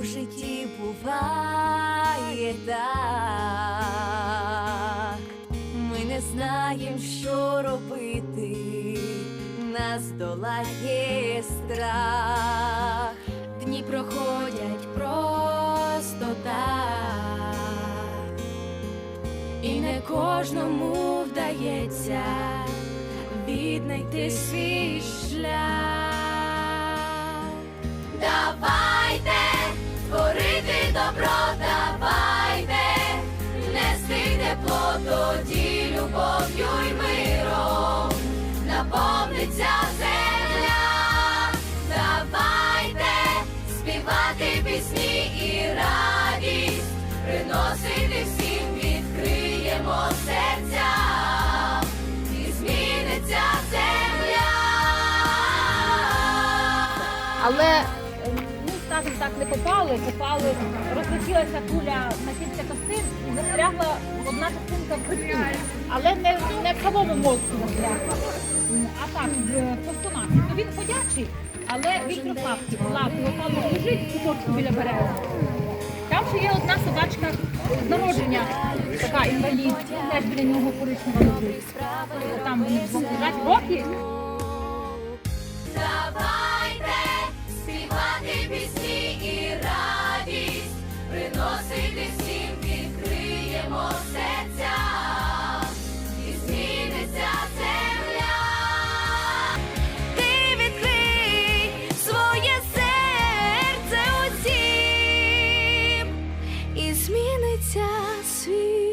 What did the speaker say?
у житті буває так, ми не знаємо, що робити, нас долає страх, дні проходять просто так, і не кожному вдається віднайти свій шлях. Любов'ю й миром наповниться земля. Давайте співати пісні і радість, приносити всім, відкриємо серця, і зміниться земля. Але скажімо так, не попали, попали, розлетілася куля на кілька частин і застрягла одна частинка в хребті. Але не, не в самому мозку застрягла, а так в пластунах. То він ходячий, але він лапки, отам лежить куточку біля берега. Там ще є одна собачка з народження, така інвалід, теж біля нього коричнева. Там вони лежать роки. Серце усім, і зміниться світ.